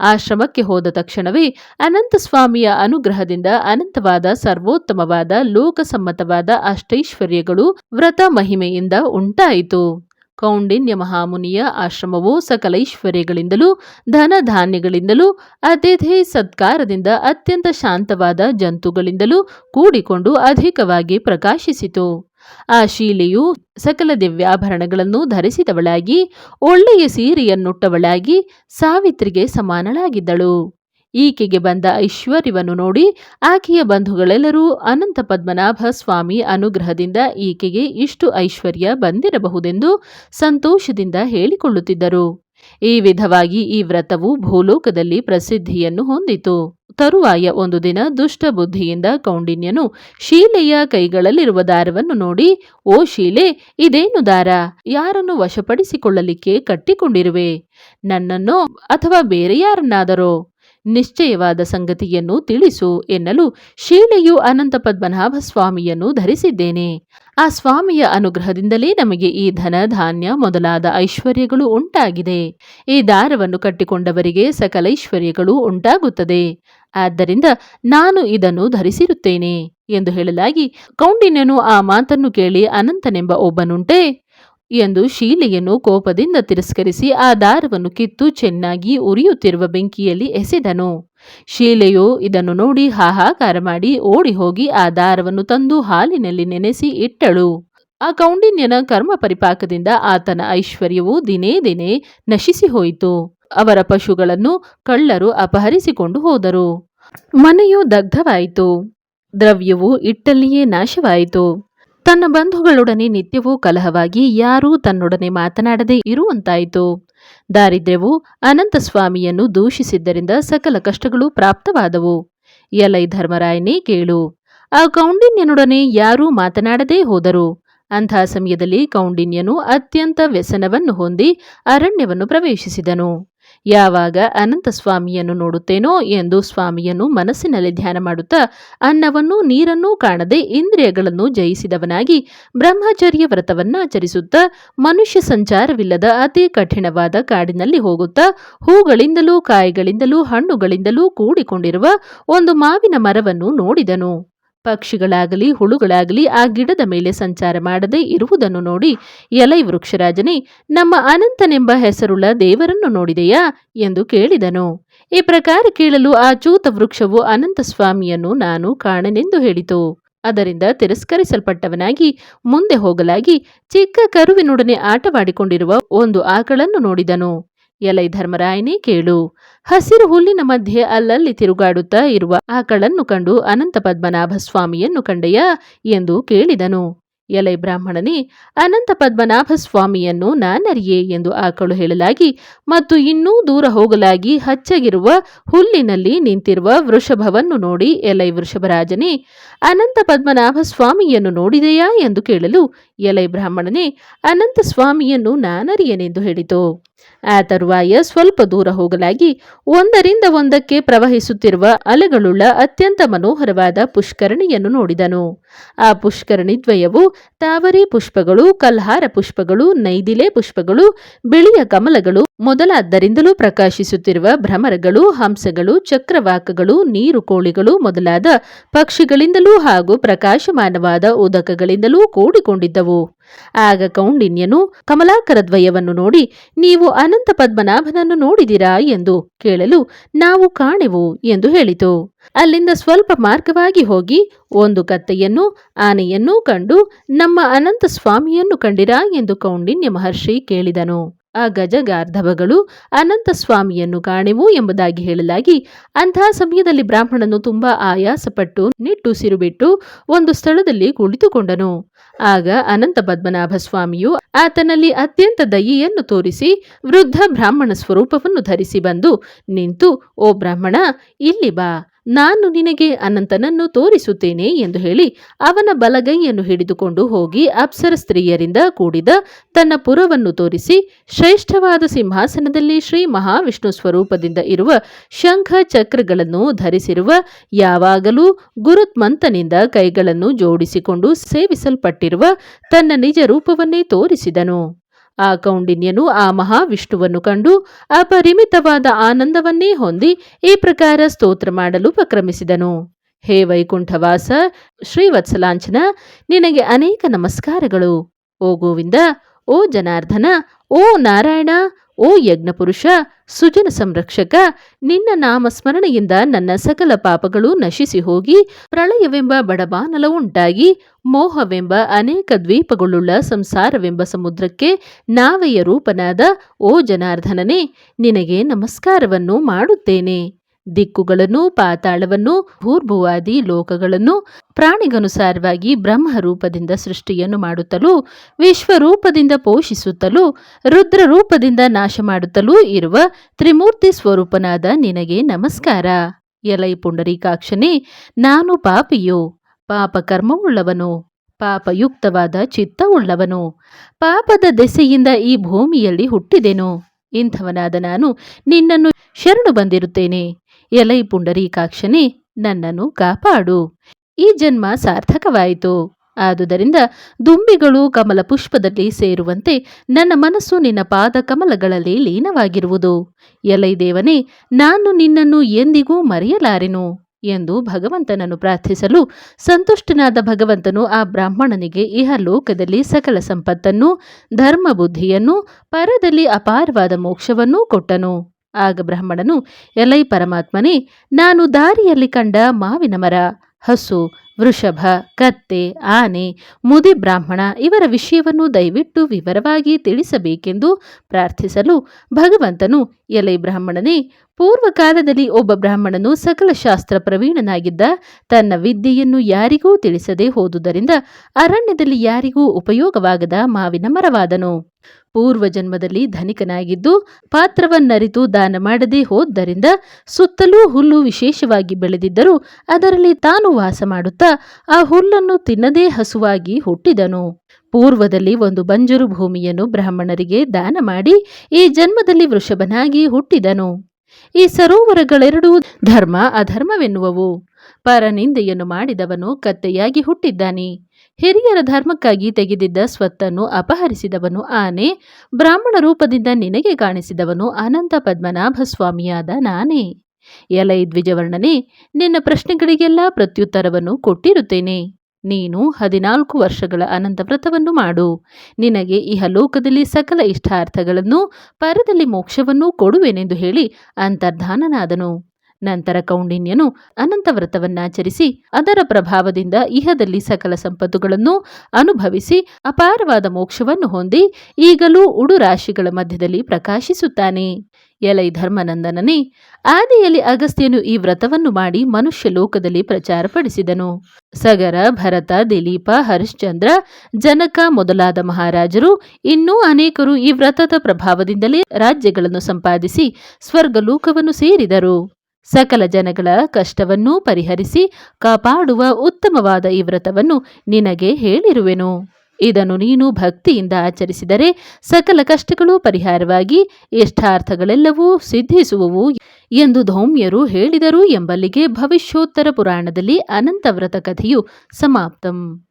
ಆಶ್ರಮಕ್ಕೆ ಹೋದ ತಕ್ಷಣವೇ ಅನಂತ ಸ್ವಾಮಿಯ ಅನುಗ್ರಹದಿಂದ ಅನಂತವಾದ ಸರ್ವೋತ್ತಮವಾದ ಲೋಕಸಮ್ಮತವಾದ ಅಷ್ಟೈಶ್ವರ್ಯಗಳು ವ್ರತ ಮಹಿಮೆಯಿಂದ ಉಂಟಾಯಿತು. ಕೌಂಡಿನ್ಯ ಮಹಾಮುನಿಯ ಆಶ್ರಮವು ಸಕಲೈಶ್ವರ್ಯಗಳಿಂದಲೂ ಧನ ಧಾನ್ಯಗಳಿಂದಲೂ, ಅತಿಥಿ ಸತ್ಕಾರದಿಂದ ಅತ್ಯಂತ ಶಾಂತವಾದ ಜಂತುಗಳಿಂದಲೂ ಕೂಡಿಕೊಂಡು ಅಧಿಕವಾಗಿ ಪ್ರಕಾಶಿಸಿತು. ಆ ಶೀಲೆಯು ಸಕಲ ದಿವ್ಯಾಭರಣಗಳನ್ನು ಧರಿಸಿದವಳಾಗಿ, ಒಳ್ಳೆಯ ಸೀರೆಯನ್ನುಟ್ಟವಳಾಗಿ ಸಾವಿತ್ರಿಗೆ ಸಮಾನಳಾಗಿದ್ದಳು. ಈಕೆಗೆ ಬಂದ ಐಶ್ವರ್ಯವನ್ನು ನೋಡಿ ಆಕೆಯ ಬಂಧುಗಳೆಲ್ಲರೂ ಅನಂತ ಪದ್ಮನಾಭ ಸ್ವಾಮಿ ಅನುಗ್ರಹದಿಂದ ಈಕೆಗೆ ಇಷ್ಟು ಐಶ್ವರ್ಯ ಬಂದಿರಬಹುದೆಂದು ಸಂತೋಷದಿಂದ ಹೇಳಿಕೊಳ್ಳುತ್ತಿದ್ದರು. ಈ ವಿಧವಾಗಿ ಈ ವ್ರತವು ಭೂಲೋಕದಲ್ಲಿ ಪ್ರಸಿದ್ಧಿಯನ್ನು ಹೊಂದಿತು. ತರುವಾಯ ಒಂದು ದಿನ ದುಷ್ಟ ಬುದ್ಧಿಯಿಂದ ಕೌಂಡಿನ್ಯನು ಶೀಲೆಯ ಕೈಗಳಲ್ಲಿರುವ ದಾರವನ್ನು ನೋಡಿ, ಓ ಶೀಲೆ, ಇದೇನು ದಾರ? ಯಾರನ್ನು ವಶಪಡಿಸಿಕೊಳ್ಳಲಿಕ್ಕೆ ಕಟ್ಟಿಕೊಂಡಿರುವೆ? ನನ್ನನ್ನೋ ಅಥವಾ ಬೇರೆ ಯಾರನ್ನಾದರೋ? ನಿಶ್ಚಯವಾದ ಸಂಗತಿಯನ್ನು ತಿಳಿಸು ಎನ್ನಲು ಶೀಲೆಯು ಅನಂತ ಪದ್ಮನಾಭ ಸ್ವಾಮಿಯನ್ನು ಧರಿಸಿದ್ದೇನೆ. ಆ ಸ್ವಾಮಿಯ ಅನುಗ್ರಹದಿಂದಲೇ ನಮಗೆ ಈ ಧನ ಧಾನ್ಯ ಮೊದಲಾದ ಐಶ್ವರ್ಯಗಳು ಉಂಟಾಗಿದೆ. ಈ ದಾರವನ್ನು ಕಟ್ಟಿಕೊಂಡವರಿಗೆ ಸಕಲ ಐಶ್ವರ್ಯಗಳು ಉಂಟಾಗುತ್ತದೆ. ಆದ್ದರಿಂದ ನಾನು ಇದನ್ನು ಧರಿಸಿರುತ್ತೇನೆ ಎಂದು ಹೇಳಲಾಗಿ ಕೌಂಡಿನ್ಯನು ಆ ಮಾತನ್ನು ಕೇಳಿ ಅನಂತನೆಂಬ ಒಬ್ಬನುಂಟೆ ಎಂದು ಶೀಲೆಯನ್ನು ಕೋಪದಿಂದ ತಿರಸ್ಕರಿಸಿ ಆ ದಾರವನ್ನು ಕಿತ್ತು ಚೆನ್ನಾಗಿ ಉರಿಯುತ್ತಿರುವ ಬೆಂಕಿಯಲ್ಲಿ ಎಸೆದನು. ಶೀಲೆಯು ಇದನ್ನು ನೋಡಿ ಹಾಹಾಕಾರ ಮಾಡಿ ಓಡಿ ಹೋಗಿ ಆ ದಾರವನ್ನು ತಂದು ಹಾಲಿನಲ್ಲಿ ನೆನೆಸಿ ಇಟ್ಟಳು. ಆ ಕೌಂಡಿನ್ಯನ ಕರ್ಮ ಪರಿಪಾಕದಿಂದ ಆತನ ಐಶ್ವರ್ಯವು ದಿನೇ ದಿನೇ ನಶಿಸಿ ಹೋಯಿತು. ಅವರ ಪಶುಗಳನ್ನು ಕಳ್ಳರು ಅಪಹರಿಸಿಕೊಂಡು ಹೋದರು. ಮನೆಯು ದಗ್ಧವಾಯಿತು. ದ್ರವ್ಯವು ಇಟ್ಟಲ್ಲಿಯೇ ನಾಶವಾಯಿತು. ತನ್ನ ಬಂಧುಗಳೊಡನೆ ನಿತ್ಯವೂ ಕಲಹವಾಗಿ ಯಾರೂ ತನ್ನೊಡನೆ ಮಾತನಾಡದೇ ಇರುವಂತಾಯಿತು. ದಾರಿದ್ರ್ಯವು ಅನಂತಸ್ವಾಮಿಯನ್ನು ದೂಷಿಸಿದ್ದರಿಂದ ಸಕಲ ಕಷ್ಟಗಳು ಪ್ರಾಪ್ತವಾದವು. ಎಲೈ ಧರ್ಮರಾಯನೇ ಕೇಳು. ಆ ಕೌಂಡಿನ್ಯನೊಡನೆ ಯಾರೂ ಮಾತನಾಡದೇ ಹೋದರು. ಅಂಥ ಸಮಯದಲ್ಲಿ ಕೌಂಡಿನ್ಯನು ಅತ್ಯಂತ ವ್ಯಸನವನ್ನು ಹೊಂದಿ ಅರಣ್ಯವನ್ನು ಪ್ರವೇಶಿಸಿದನು. ಯಾವಾಗ ಅನಂತ ಸ್ವಾಮಿಯನ್ನು ನೋಡುತ್ತೇನೋ ಎಂದು ಸ್ವಾಮಿಯನ್ನು ಮನಸ್ಸಿನಲ್ಲಿ ಧ್ಯಾನ ಮಾಡುತ್ತಾ ಅನ್ನವನ್ನು ನೀರನ್ನೂ ಕಾಣದೆ ಇಂದ್ರಿಯಗಳನ್ನು ಜಯಿಸಿದವನಾಗಿ ಬ್ರಹ್ಮಚರ್ಯ ವ್ರತವನ್ನಾಚರಿಸುತ್ತಾ ಮನುಷ್ಯ ಸಂಚಾರವಿಲ್ಲದ ಅತಿ ಕಠಿಣವಾದ ಕಾಡಿನಲ್ಲಿ ಹೋಗುತ್ತಾ ಹೂಗಳಿಂದಲೂ ಕಾಯಿಗಳಿಂದಲೂ ಹಣ್ಣುಗಳಿಂದಲೂ ಕೂಡಿಕೊಂಡಿರುವ ಒಂದು ಮಾವಿನ ಮರವನ್ನು ನೋಡಿದನು. ಪಕ್ಷಿಗಳಾಗಲಿ, ಹುಳುಗಳಾಗಲಿ ಆ ಗಿಡದ ಮೇಲೆ ಸಂಚಾರ ಮಾಡದೇ ಇರುವುದನ್ನು ನೋಡಿ ಎಲೈ ವೃಕ್ಷರಾಜನೇ, ನಮ್ಮ ಅನಂತನೆಂಬ ಹೆಸರುಳ್ಳ ದೇವರನ್ನು ನೋಡಿದೆಯಾ ಎಂದು ಕೇಳಿದನು. ಈ ಪ್ರಕಾರ ಕೇಳಲು ಆ ಚೂತ ವೃಕ್ಷವು ಅನಂತ ಸ್ವಾಮಿಯನ್ನು ನಾನು ಕಾಣನೆಂದು ಹೇಳಿತು. ಅದರಿಂದ ತಿರಸ್ಕರಿಸಲ್ಪಟ್ಟವನಾಗಿ, ಮುಂದೆ ಹೋಗಲಾಗಿ ಚಿಕ್ಕ ಕರುವಿನೊಡನೆ ಆಟವಾಡಿಕೊಂಡಿರುವ ಒಂದು ಆಕಳನ್ನು ನೋಡಿದನು. ಎಲೈ ಧರ್ಮರಾಯನೇ ಕೇಳು. ಹಸಿರು ಹುಲ್ಲಿನ ಮಧ್ಯೆ ಅಲ್ಲಲ್ಲಿ ತಿರುಗಾಡುತ್ತಾ ಇರುವ ಆಕಳನ್ನು ಕಂಡು ಅನಂತ ಪದ್ಮನಾಭ ಸ್ವಾಮಿಯನ್ನು ಕಂಡೆಯ ಎಂದು ಕೇಳಿದನು. ಎಲೈ ಬ್ರಾಹ್ಮಣನೇ, ಅನಂತ ಪದ್ಮನಾಭ ಸ್ವಾಮಿಯನ್ನು ನಾನರಿಯೇ ಎಂದು ಆಕಳು ಹೇಳಲಾಗಿ ಮತ್ತು ಇನ್ನೂ ದೂರ ಹೋಗಲಾಗಿ ಹಚ್ಚಗಿರುವ ಹುಲ್ಲಿನಲ್ಲಿ ನಿಂತಿರುವ ವೃಷಭವನ್ನು ನೋಡಿ ಎಲೈ ವೃಷಭರಾಜನೇ, ಅನಂತ ಪದ್ಮನಾಭ ಸ್ವಾಮಿಯನ್ನು ನೋಡಿದೆಯಾ ಎಂದು ಕೇಳಲು ಎಲೈ ಬ್ರಾಹ್ಮಣನೇ, ಅನಂತ ಸ್ವಾಮಿಯನ್ನು ನಾನರಿಯನೆಂದು ಹೇಳಿತು. ಆ ತರುವಾಯ ಸ್ವಲ್ಪ ದೂರ ಹೋಗಲಾಗಿ ಒಂದರಿಂದ ಒಂದಕ್ಕೆ ಪ್ರವಹಿಸುತ್ತಿರುವ ಅಲೆಗಳುಳ್ಳ ಅತ್ಯಂತ ಮನೋಹರವಾದ ಪುಷ್ಕರಣಿಯನ್ನು ನೋಡಿದನು. ಆ ಪುಷ್ಕರಣಿ ದ್ವಯವು ತಾವರೆ ಪುಷ್ಪಗಳು, ಕಲ್ಹಾರ ಪುಷ್ಪಗಳು, ನೈದಿಲೆ ಪುಷ್ಪಗಳು, ಬಿಳಿಯ ಕಮಲಗಳು ಮೊದಲಾದ್ದರಿಂದಲೂ ಪ್ರಕಾಶಿಸುತ್ತಿರುವ ಭ್ರಮರಗಳು, ಹಂಸಗಳು, ಚಕ್ರವಾಕಗಳು, ನೀರು ಕೋಳಿಗಳು ಮೊದಲಾದ ಪಕ್ಷಿಗಳಿಂದಲೂ ಹಾಗೂ ಪ್ರಕಾಶಮಾನವಾದ ಉದಕಗಳಿಂದಲೂ ಕೂಡಿಕೊಂಡಿದ್ದವು. ಆಗ ಕೌಂಡಿನ್ಯನು, ಕಮಲಾಕರ ದ್ವಯವನ್ನು ನೋಡಿ ನೀವು ಅನಂತ ಪದ್ಮನಾಭನನ್ನು ನೋಡಿದಿರಾ? ಎಂದು ಕೇಳಲು, ನಾವು ಕಾಣೆವು, ಎಂದು ಹೇಳಿತು. ಅಲ್ಲಿಂದ ಸ್ವಲ್ಪ ಮಾರ್ಗವಾಗಿ ಹೋಗಿ ಒಂದು ಕತ್ತೆಯನ್ನು, ಆನೆಯನ್ನೂ ಕಂಡು, ನಮ್ಮ ಅನಂತ ಸ್ವಾಮಿಯನ್ನು ಕಂಡಿರಾ? ಎಂದು ಕೌಂಡಿನ್ಯ ಮಹರ್ಷಿ ಕೇಳಿದನು. ಆ ಗಜಗಾರ್ಧವಗಳು ಅನಂತ ಸ್ವಾಮಿಯನ್ನು ಕಾಣೆವು ಎಂಬುದಾಗಿ ಹೇಳಲಾಗಿ, ಅಂತಹ ಸಮಯದಲ್ಲಿ ಬ್ರಾಹ್ಮಣನು ತುಂಬಾ ಆಯಾಸಪಟ್ಟು ನಿಟ್ಟುಸಿರು ಬಿಟ್ಟು ಒಂದು ಸ್ಥಳದಲ್ಲಿ ಕುಳಿತುಕೊಂಡನು. ಆಗ ಅನಂತ ಪದ್ಮನಾಭ ಸ್ವಾಮಿಯು ಆತನಲ್ಲಿ ಅತ್ಯಂತ ದಯೆಯನ್ನು ತೋರಿಸಿ ವೃದ್ಧ ಬ್ರಾಹ್ಮಣ ಸ್ವರೂಪವನ್ನು ಧರಿಸಿ ಬಂದು ನಿಂತು, ಓ ಬ್ರಾಹ್ಮಣ, ಇಲ್ಲಿ ಬಾ. ನಾನು ನಿನಗೆ ಅನಂತನನ್ನು ತೋರಿಸುತ್ತೇನೆ ಎಂದು ಹೇಳಿ ಅವನ ಬಲಗೈಯನ್ನು ಹಿಡಿದುಕೊಂಡು ಹೋಗಿ ಅಪ್ಸರ ಸ್ತ್ರೀಯರಿಂದ ಕೂಡಿದ ತನ್ನ ಪುರವನ್ನು ತೋರಿಸಿ ಶ್ರೇಷ್ಠವಾದ ಸಿಂಹಾಸನದಲ್ಲಿ ಶ್ರೀ ಮಹಾವಿಷ್ಣು ಸ್ವರೂಪದಿಂದ ಇರುವ ಶಂಖ ಚಕ್ರಗಳನ್ನು ಧರಿಸಿರುವ ಯಾವಾಗಲೂ ಗುರುತ್ಮಂತನಿಂದ ಕೈಗಳನ್ನು ಜೋಡಿಸಿಕೊಂಡು ಸೇವಿಸಲ್ಪಟ್ಟಿರುವ ತನ್ನ ನಿಜ ರೂಪವನ್ನೇ ತೋರಿಸಿದನು. ಆ ಕೌಂಡಿನ್ಯನು ಆ ಮಹಾವಿಷ್ಣುವನ್ನು ಕಂಡು ಅಪರಿಮಿತವಾದ ಆನಂದವನ್ನೇ ಹೊಂದಿ ಈ ಪ್ರಕಾರ ಸ್ತೋತ್ರ ಮಾಡಲು ಉಪಕ್ರಮಿಸಿದನು. ಹೇ ವೈಕುಂಠವಾಸ ಶ್ರೀವತ್ಸಲಾಂಚನ ನಿನಗೆ ಅನೇಕ ನಮಸ್ಕಾರಗಳು. ಓ ಗೋವಿಂದ, ಓ ಜನಾರ್ದನ, ಓ ನಾರಾಯಣ ಓ ಯಜ್ಞಪುರುಷ, ಸುಜನ ಸಂರಕ್ಷಕ, ನಿನ್ನ ನಾಮಸ್ಮರಣೆಯಿಂದ ನನ್ನ ಸಕಲ ಪಾಪಗಳು ನಶಿಸಿ ಹೋಗಿ, ಪ್ರಳಯವೆಂಬ ಬಡಬಾನಲ ಉಂಟಾಗಿ, ಮೋಹವೆಂಬ ಅನೇಕ ದ್ವೀಪಗಳುಳ್ಳ ಸಂಸಾರವೆಂಬ ಸಮುದ್ರಕ್ಕೆ ನಾವೆಯ ರೂಪನಾದ ಓ ಜನಾರ್ದನನೇ, ನಿನಗೆ ನಮಸ್ಕಾರವನ್ನು ಮಾಡುತ್ತೇನೆ. ದಿಕ್ಕುಗಳನ್ನು, ಪಾತಾಳವನ್ನು, ಭೂರ್ಭುವಾದಿ ಲೋಕಗಳನ್ನು ಪ್ರಾಣಿಗನುಸಾರವಾಗಿ ಬ್ರಹ್ಮರೂಪದಿಂದ ಸೃಷ್ಟಿಯನ್ನು ಮಾಡುತ್ತಲೂ, ವಿಶ್ವರೂಪದಿಂದ ಪೋಷಿಸುತ್ತಲೂ ರುದ್ರ ರೂಪದಿಂದ ನಾಶ ಮಾಡುತ್ತಲೂ ಇರುವ ತ್ರಿಮೂರ್ತಿ ಸ್ವರೂಪನಾದ ನಿನಗೆ ನಮಸ್ಕಾರ. ಎಲೈ ಪುಂಡರೀಕಾಕ್ಷನೇ, ನಾನು ಪಾಪಿಯೋ, ಪಾಪಕರ್ಮವುಳ್ಳವನು, ಪಾಪಯುಕ್ತವಾದ ಚಿತ್ತವುಳ್ಳವನು, ಪಾಪದ ದೆಸೆಯಿಂದ ಈ ಭೂಮಿಯಲ್ಲಿ ಹುಟ್ಟಿದೆನು, ಇಂಥವನಾದ ನಾನು ನಿನ್ನನ್ನು ಶರಣು ಬಂದಿರುತ್ತೇನೆ. ಎಲೈ ಪುಂಡರೀಕಾಕ್ಷನೇ ನನ್ನನ್ನು ಕಾಪಾಡು. ಈ ಜನ್ಮ ಸಾರ್ಥಕವಾಯಿತು. ಆದುದರಿಂದ ದುಂಬಿಗಳು ಕಮಲ ಪುಷ್ಪದಲ್ಲಿ ಸೇರುವಂತೆ ನನ್ನ ಮನಸ್ಸು ನಿನ್ನ ಪಾದ ಕಮಲಗಳಲ್ಲಿ ಲೀನವಾಗಿರುವುದು. ಎಲೈ ದೇವನೇ, ನಾನು ನಿನ್ನನ್ನು ಎಂದಿಗೂ ಮರೆಯಲಾರೆನು ಎಂದು ಭಗವಂತನನ್ನು ಪ್ರಾರ್ಥಿಸಲು ಸಂತುಷ್ಟನಾದ ಭಗವಂತನು ಆ ಬ್ರಾಹ್ಮಣನಿಗೆ ಇಹಲೋಕದಲ್ಲಿ ಸಕಲ ಸಂಪತ್ತನ್ನು ಧರ್ಮ ಬುದ್ಧಿಯನ್ನು ಪರದಲ್ಲಿ ಅಪಾರವಾದ ಮೋಕ್ಷವನ್ನೂ ಕೊಟ್ಟನು. ಆಗ ಬ್ರಾಹ್ಮಣನು, ಎಲೈ ಪರಮಾತ್ಮನೇ, ನಾನು ದಾರಿಯಲ್ಲಿ ಕಂಡ ಮಾವಿನ ಮರ, ಹಸು, ವೃಷಭ, ಕತ್ತೆ, ಆನೆ, ಮುದಿ ಬ್ರಾಹ್ಮಣ ಇವರ ವಿಷಯವನ್ನು ದಯವಿಟ್ಟು ವಿವರವಾಗಿ ತಿಳಿಸಬೇಕೆಂದು ಪ್ರಾರ್ಥಿಸಲು ಭಗವಂತನು, ಎಲೈ ಬ್ರಾಹ್ಮಣನೇ, ಪೂರ್ವಕಾಲದಲ್ಲಿ ಒಬ್ಬ ಬ್ರಾಹ್ಮಣನು ಸಕಲ ಶಾಸ್ತ್ರ ಪ್ರವೀಣನಾಗಿದ್ದ ತನ್ನ ವಿದ್ಯೆಯನ್ನು ಯಾರಿಗೂ ತಿಳಿಸದೆ ಹೋದುದರಿಂದ ಅರಣ್ಯದಲ್ಲಿ ಯಾರಿಗೂ ಉಪಯೋಗವಾಗದ ಮಾವಿನ ಮರವಾದನು. ಪೂರ್ವ ಜನ್ಮದಲ್ಲಿ ಧನಿಕನಾಗಿದ್ದು ಪಾತ್ರವನ್ನರಿತು ದಾನ ಮಾಡದೆ ಹೋದ್ದರಿಂದ ಸುತ್ತಲೂ ಹುಲ್ಲು ವಿಶೇಷವಾಗಿ ಬೆಳೆದಿದ್ದರೂ ಅದರಲ್ಲಿ ತಾನು ವಾಸ ಮಾಡುತ್ತಾ ಆ ಹುಲ್ಲನ್ನು ತಿನ್ನದೇ ಹಸುವಾಗಿ ಹುಟ್ಟಿದನು. ಪೂರ್ವದಲ್ಲಿ ಒಂದು ಬಂಜರು ಭೂಮಿಯನ್ನು ಬ್ರಾಹ್ಮಣರಿಗೆ ದಾನ ಮಾಡಿ ಈ ಜನ್ಮದಲ್ಲಿ ವೃಷಭನಾಗಿ ಹುಟ್ಟಿದನು. ಈ ಸರೋವರಗಳೆರಡೂ ಧರ್ಮ ಅಧರ್ಮವೆನ್ನುವವು. ಪರನಿಂದೆಯನ್ನು ಮಾಡಿದವನು ಕತ್ತೆಯಾಗಿ ಹುಟ್ಟಿದ್ದಾನೆ. ಹಿರಿಯರ ಧರ್ಮಕ್ಕಾಗಿ ತೆಗೆದಿದ್ದ ಸ್ವತ್ತನ್ನು ಅಪಹರಿಸಿದವನು ಆನೆ, ಬ್ರಾಹ್ಮಣ ರೂಪದಿಂದ ನಿನಗೆ ಕಾಣಿಸಿದವನು ಅನಂತ ಪದ್ಮನಾಭ ಸ್ವಾಮಿಯಾದ ನಾನೇ. ಎಲೈ ದ್ವಿಜವರ್ಣನೆ, ನಿನ್ನ ಪ್ರಶ್ನೆಗಳಿಗೆಲ್ಲ ಪ್ರತ್ಯುತ್ತರವನ್ನು ಕೊಟ್ಟಿರುತ್ತೇನೆ. ನೀನು ಹದಿನಾಲ್ಕು ವರ್ಷಗಳ ಅನಂತ ವ್ರತವನ್ನು ಮಾಡು. ನಿನಗೆ ಇಹಲೋಕದಲ್ಲಿ ಸಕಲ ಇಷ್ಟಾರ್ಥಗಳನ್ನು, ಪರದಲ್ಲಿ ಮೋಕ್ಷವನ್ನೂ ಕೊಡುವೆನೆಂದು ಹೇಳಿ ಅಂತರ್ಧಾನನಾದನು. ನಂತರ ಕೌಂಡಿನ್ಯನು ಅನಂತ ವ್ರತವನ್ನಾಚರಿಸಿ ಅದರ ಪ್ರಭಾವದಿಂದ ಇಹದಲ್ಲಿ ಸಕಲ ಸಂಪತ್ತುಗಳನ್ನು ಅನುಭವಿಸಿ ಅಪಾರವಾದ ಮೋಕ್ಷವನ್ನು ಹೊಂದಿ ಈಗಲೂ ಉಡುರಾಶಿಗಳ ಮಧ್ಯದಲ್ಲಿ ಪ್ರಕಾಶಿಸುತ್ತಾನೆ. ಎಲೈ ಧರ್ಮನಂದನನೇ ಆದಿಯಲ್ಲಿ ಅಗಸ್ತ್ಯನು ಈ ವ್ರತವನ್ನು ಮಾಡಿ ಮನುಷ್ಯ ಲೋಕದಲ್ಲಿ ಪ್ರಚಾರಪಡಿಸಿದನು. ಸಗರ, ಭರತ, ದಿಲೀಪ, ಹರಿಶ್ಚಂದ್ರ, ಜನಕ ಮೊದಲಾದ ಮಹಾರಾಜರು ಇನ್ನೂ ಅನೇಕರು ಈ ವ್ರತದ ಪ್ರಭಾವದಿಂದಲೇ ರಾಜ್ಯಗಳನ್ನು ಸಂಪಾದಿಸಿ ಸ್ವರ್ಗಲೋಕವನ್ನು ಸೇರಿದರು. ಸಕಲ ಜನಗಳ ಕಷ್ಟವನ್ನೂ ಪರಿಹರಿಸಿ ಕಾಪಾಡುವ ಉತ್ತಮವಾದ ಈ ವ್ರತವನ್ನು ನಿನಗೆ ಹೇಳಿರುವೆನು. ಇದನ್ನು ನೀನು ಭಕ್ತಿಯಿಂದ ಆಚರಿಸಿದರೆ ಸಕಲ ಕಷ್ಟಗಳು ಪರಿಹಾರವಾಗಿ ಇಷ್ಟಾರ್ಥಗಳೆಲ್ಲವೂ ಸಿದ್ಧಿಸುವವು ಎಂದು ಧೌಮ್ಯರು ಹೇಳಿದರು ಎಂಬಲ್ಲಿಗೆ ಭವಿಷ್ಯೋತ್ತರ ಪುರಾಣದಲ್ಲಿ ಅನಂತ ವ್ರತ ಕಥೆಯು ಸಮಾಪ್ತಂ.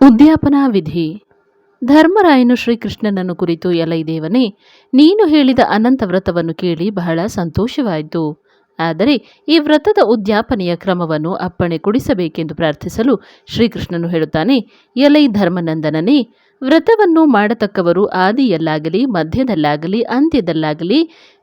ಉದ್ಯಾಪನಾ ವಿಧಿ. ಧರ್ಮರಾಯನು ಶ್ರೀಕೃಷ್ಣನನ್ನು ಕುರಿತು ಎಲೈದೇವನೇ ನೀನು ಹೇಳಿದ ಅನಂತ ವ್ರತವನ್ನು ಕೇಳಿ ಬಹಳ ಸಂತೋಷವಾಯಿತು. ಆದರೆ ಈ ವ್ರತದ ಉದ್ಯಾಪನೆಯ ಕ್ರಮವನ್ನು ಅಪ್ಪಣೆ ಕೊಡಿಸಬೇಕೆಂದು ಪ್ರಾರ್ಥಿಸಲು ಶ್ರೀಕೃಷ್ಣನು ಹೇಳುತ್ತಾನೆ, ಎಲೈ ಧರ್ಮನಂದನನೇ, ವ್ರತವನ್ನು ಮಾಡತಕ್ಕವರು ಆದಿಯಲ್ಲಾಗಲಿ, ಮಧ್ಯದಲ್ಲಾಗಲಿ, ಅಂತ್ಯದಲ್ಲಾಗಲಿ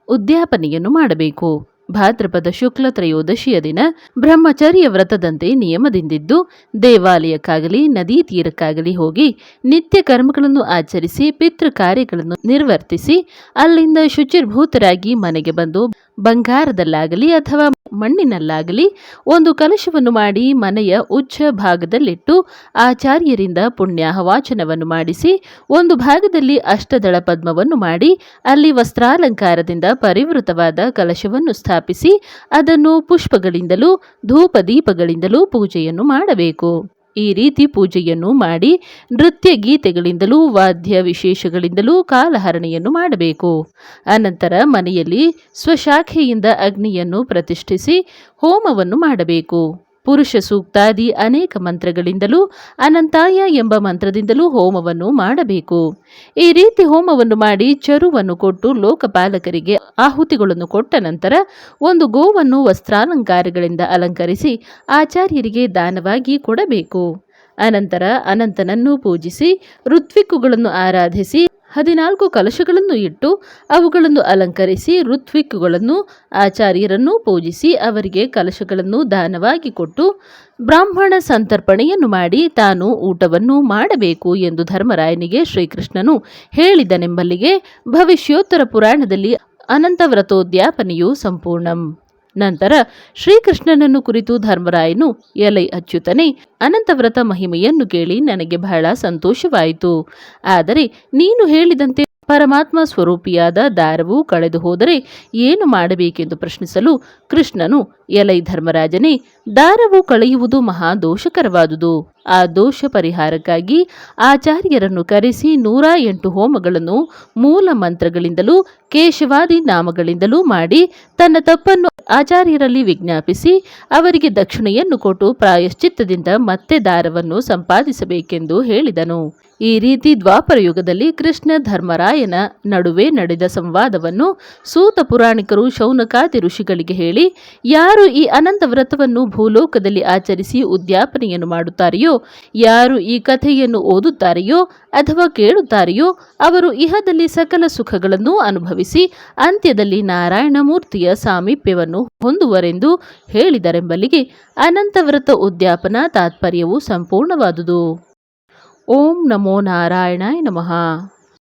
ಉದ್ಯಾಪನೆಯನ್ನು ಮಾಡಬೇಕು. ಭಾದ್ರಪದ ಶುಕ್ಲ ತ್ರಯೋದಶಿಯ ದಿನ ಬ್ರಹ್ಮಚರ್ಯ ವ್ರತದಂತೆ ನಿಯಮದಿಂದಿದ್ದು, ದೇವಾಲಯಕ್ಕಾಗಲಿ, ನದಿ ತೀರಕ್ಕಾಗಲಿ ಹೋಗಿ ನಿತ್ಯ ಕರ್ಮಗಳನ್ನು ಆಚರಿಸಿ, ಪಿತೃ ಕಾರ್ಯಗಳನ್ನು ನಿರ್ವರ್ತಿಸಿ, ಅಲ್ಲಿಂದ ಶುಚಿರ್ಭೂತರಾಗಿ ಮನೆಗೆ ಬಂದು ಬಂಗಾರದಲ್ಲಾಗಲಿ ಅಥವಾ ಮಣ್ಣಿನಲ್ಲಾಗಲಿ ಒಂದು ಕಲಶವನ್ನು ಮಾಡಿ ಮನೆಯ ಉಚ್ಚ ಭಾಗದಲ್ಲಿಟ್ಟು ಆಚಾರ್ಯರಿಂದ ಪುಣ್ಯಾಹವಾಚನವನ್ನು ಮಾಡಿಸಿ ಒಂದು ಭಾಗದಲ್ಲಿ ಅಷ್ಟದಳ ಪದ್ಮವನ್ನು ಮಾಡಿ ಅಲ್ಲಿ ವಸ್ತ್ರಾಲಂಕಾರದಿಂದ ಪರಿವೃತವಾದ ಕಲಶವನ್ನು ಸ್ಥಾಪಿಸಿ ಅದನ್ನು ಪುಷ್ಪಗಳಿಂದಲೂ ಧೂಪ ದೀಪಗಳಿಂದಲೂ ಪೂಜೆಯನ್ನು ಮಾಡಬೇಕು. ಈ ರೀತಿ ಪೂಜೆಯನ್ನು ಮಾಡಿ ನೃತ್ಯ ಗೀತೆಗಳಿಂದಲೂ, ವಾದ್ಯ ವಿಶೇಷಗಳಿಂದಲೂ ಕಾಲಹರಣೆಯನ್ನು ಮಾಡಬೇಕು. ಅನಂತರ ಮನೆಯಲ್ಲಿ ಸ್ವಶಾಖೆಯಿಂದ ಅಗ್ನಿಯನ್ನು ಪ್ರತಿಷ್ಠಿಸಿ ಹೋಮವನ್ನು ಮಾಡಬೇಕು. ಪುರುಷ ಸೂಕ್ತಾದಿ ಅನೇಕ ಮಂತ್ರಗಳಿಂದಲೂ ಅನಂತಾಯ ಎಂಬ ಮಂತ್ರದಿಂದಲೂ ಹೋಮವನ್ನು ಮಾಡಬೇಕು. ಈ ರೀತಿ ಹೋಮವನ್ನು ಮಾಡಿ ಚರುವನ್ನು ಕೊಟ್ಟು ಲೋಕಪಾಲಕರಿಗೆ ಆಹುತಿಗಳನ್ನು ಕೊಟ್ಟ ನಂತರ ಒಂದು ಗೋವನ್ನು ವಸ್ತ್ರಾಲಂಕಾರಗಳಿಂದ ಅಲಂಕರಿಸಿ ಆಚಾರ್ಯರಿಗೆ ದಾನವಾಗಿ ಕೊಡಬೇಕು. ಅನಂತರ ಅನಂತನನ್ನು ಪೂಜಿಸಿ ಋತ್ವಿಕ್ಕುಗಳನ್ನು ಆರಾಧಿಸಿ ಹದಿನಾಲ್ಕು ಕಲಶಗಳನ್ನು ಇಟ್ಟು ಅವುಗಳನ್ನು ಅಲಂಕರಿಸಿ ಋತ್ವಿಕ್ಕುಗಳನ್ನು ಆಚಾರ್ಯರನ್ನು ಪೂಜಿಸಿ ಅವರಿಗೆ ಕಲಶಗಳನ್ನು ದಾನವಾಗಿ ಕೊಟ್ಟು ಬ್ರಾಹ್ಮಣ ಸಂತರ್ಪಣೆಯನ್ನು ಮಾಡಿ ತಾನು ಊಟವನ್ನು ಮಾಡಬೇಕು ಎಂದು ಧರ್ಮರಾಯನಿಗೆ ಶ್ರೀಕೃಷ್ಣನು ಹೇಳಿದನೆಂಬಲ್ಲಿಗೆ ಭವಿಷ್ಯೋತ್ತರ ಪುರಾಣದಲ್ಲಿ ಅನಂತ ವ್ರತೋದ್ಯಾಪನೆಯು ಸಂಪೂರ್ಣಂ. ನಂತರ ಶ್ರೀಕೃಷ್ಣನನ್ನು ಕುರಿತು ಧರ್ಮರಾಯನು ಎಲೈ ಅಚ್ಯುತನೇ ಅನಂತವ್ರತ ಮಹಿಮೆಯನ್ನು ಕೇಳಿ ನನಗೆ ಬಹಳ ಸಂತೋಷವಾಯಿತು. ಆದರೆ ನೀನು ಹೇಳಿದಂತೆ ಪರಮಾತ್ಮ ಸ್ವರೂಪಿಯಾದ ದಾರವು ಕಳೆದು ಹೋದರೆ ಏನು ಮಾಡಬೇಕೆಂದು ಪ್ರಶ್ನಿಸಲು ಕೃಷ್ಣನು ಎಲೈ ಧರ್ಮರಾಜನೇ, ದಾರವು ಕಳೆಯುವುದು ಮಹಾ ದೋಷಕರವಾದುದು. ಆ ದೋಷ ಪರಿಹಾರಕ್ಕಾಗಿ ಆಚಾರ್ಯರನ್ನು ಕರೆಸಿ ನೂರ ಎಂಟು ಹೋಮಗಳನ್ನು ಮೂಲ ಮಂತ್ರಗಳಿಂದಲೂ ಕೇಶವಾದಿ ನಾಮಗಳಿಂದಲೂ ಮಾಡಿ ತನ್ನ ತಪ್ಪನ್ನು ಆಚಾರ್ಯರಲ್ಲಿ ವಿಜ್ಞಾಪಿಸಿ ಅವರಿಗೆ ದಕ್ಷಿಣೆಯನ್ನು ಕೊಟ್ಟು ಪ್ರಾಯಶ್ಚಿತ್ತದಿಂದ ಮತ್ತೆ ದಾರವನ್ನು ಸಂಪಾದಿಸಬೇಕೆಂದು ಹೇಳಿದನು. ಈ ರೀತಿ ದ್ವಾಪರ ಯುಗದಲ್ಲಿ ಕೃಷ್ಣ ಧರ್ಮರಾಯನ ನಡುವೆ ನಡೆದ ಸಂವಾದವನ್ನು ಸೂತ ಪುರಾಣಿಕರು ಶೌನಕಾದಿ ಋಷಿಗಳಿಗೆ ಹೇಳಿ, ಯಾರು ಈ ಅನಂತ ವ್ರತವನ್ನು ಭೂಲೋಕದಲ್ಲಿ ಆಚರಿಸಿ ಉದ್ಯಾಪನೆಯನ್ನು ಮಾಡುತ್ತಾರೆಯೋ, ಯಾರು ಈ ಕಥೆಯನ್ನು ಓದುತ್ತಾರೆಯೋ ಅಥವಾ ಕೇಳುತ್ತಾರೆಯೋ, ಅವರು ಇಹದಲ್ಲಿ ಸಕಲ ಸುಖಗಳನ್ನು ಅನುಭವಿಸಿ ಅಂತ್ಯದಲ್ಲಿ ನಾರಾಯಣ ಮೂರ್ತಿಯ ಸಾಮೀಪ್ಯವನ್ನು ಹೊಂದುವರೆಂದು ಹೇಳಿದರೆಂಬಲ್ಲಿಗೆ ಅನಂತವ್ರತ ಉದ್ಯಾಪನ ತಾತ್ಪರ್ಯವು ಸಂಪೂರ್ಣವಾದುದು. ఓం నమో నారాయణాయ నమ.